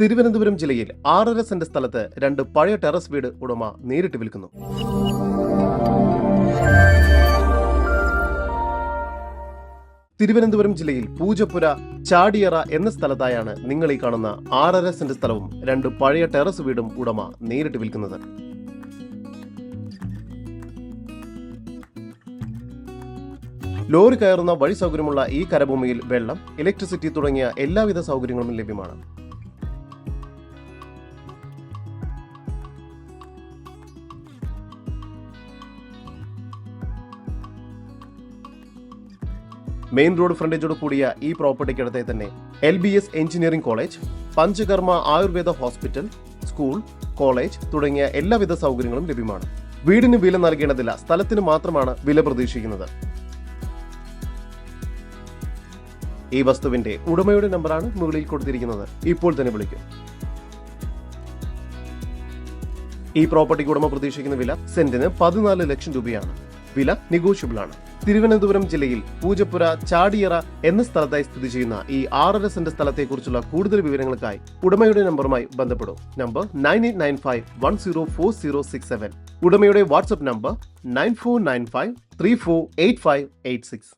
തിരുവനന്തപുരം ജില്ലയിൽ ആറര സെന്റ് സ്ഥലത്ത് രണ്ട് പഴയ ടെറസ് വീട് ഉടമ നേരിട്ട് വിൽക്കുന്നു. തിരുവനന്തപുരം ജില്ലയിൽ പൂജപ്പുര ചാടിയറ എന്ന സ്ഥലത്തായാണ് നിങ്ങൾ ഈ കാണുന്ന ആറര സെന്റ് സ്ഥലവും രണ്ട് പഴയ ടെറസ് വീടും ഉടമ നേരിട്ട് വിൽക്കുന്നത്. ലോറി കയറുന്ന വഴി സൗകര്യമുള്ള ഈ കരഭൂമിയിൽ വെള്ളം ഇലക്ട്രിസിറ്റി തുടങ്ങിയ എല്ലാവിധ സൗകര്യങ്ങളും ലഭ്യമാണ്. മെയിൻ റോഡ് ഫ്രണ്ടേജോട് കൂടിയ ഈ പ്രോപ്പർട്ടിക്കടുത്തെ തന്നെ L B S engineering college panchakarma Ayurveda hospital school college തുടങ്ങിയ എല്ലാവിധ സൗകര്യങ്ങളും ലഭ്യമാണ്. വീടിന് വില നൽകേണ്ടതില്ല സ്ഥലത്തിന് മാത്രമാണ് വില പ്രതീക്ഷിക്കുന്നത്. ഈ വസ്തുവിന്റെ ഉടമയുടെ നമ്പറാണ് മുകളിൽ കൊടുത്തിരിക്കുന്നത്. ഇപ്പോൾ തന്നെ വിളിക്കും. ഈ പ്രോപ്പർട്ടിക്ക് ഉടമ പ്രതീക്ഷിക്കുന്ന വില സെന്റിന് പതിനാല് ലക്ഷം രൂപയാണ്. വില നെഗോഷ്യബിൾ ആണ്. തിരുവനന്തപുരം ജില്ലയിൽ പൂജപ്പുര ചാടിയറ എന്ന സ്ഥലത്തായി സ്ഥിതി ചെയ്യുന്ന ഈ ആറര സെന്റ് സ്ഥലത്തെക്കുറിച്ചുള്ള കൂടുതൽ വിവരങ്ങൾക്കായി ഉടമയുടെ നമ്പറുമായി ബന്ധപ്പെടും. Number nine eight nine five one zero four zero six seven. ഉടമയുടെ WhatsApp number nine four nine five three four eight five eight six.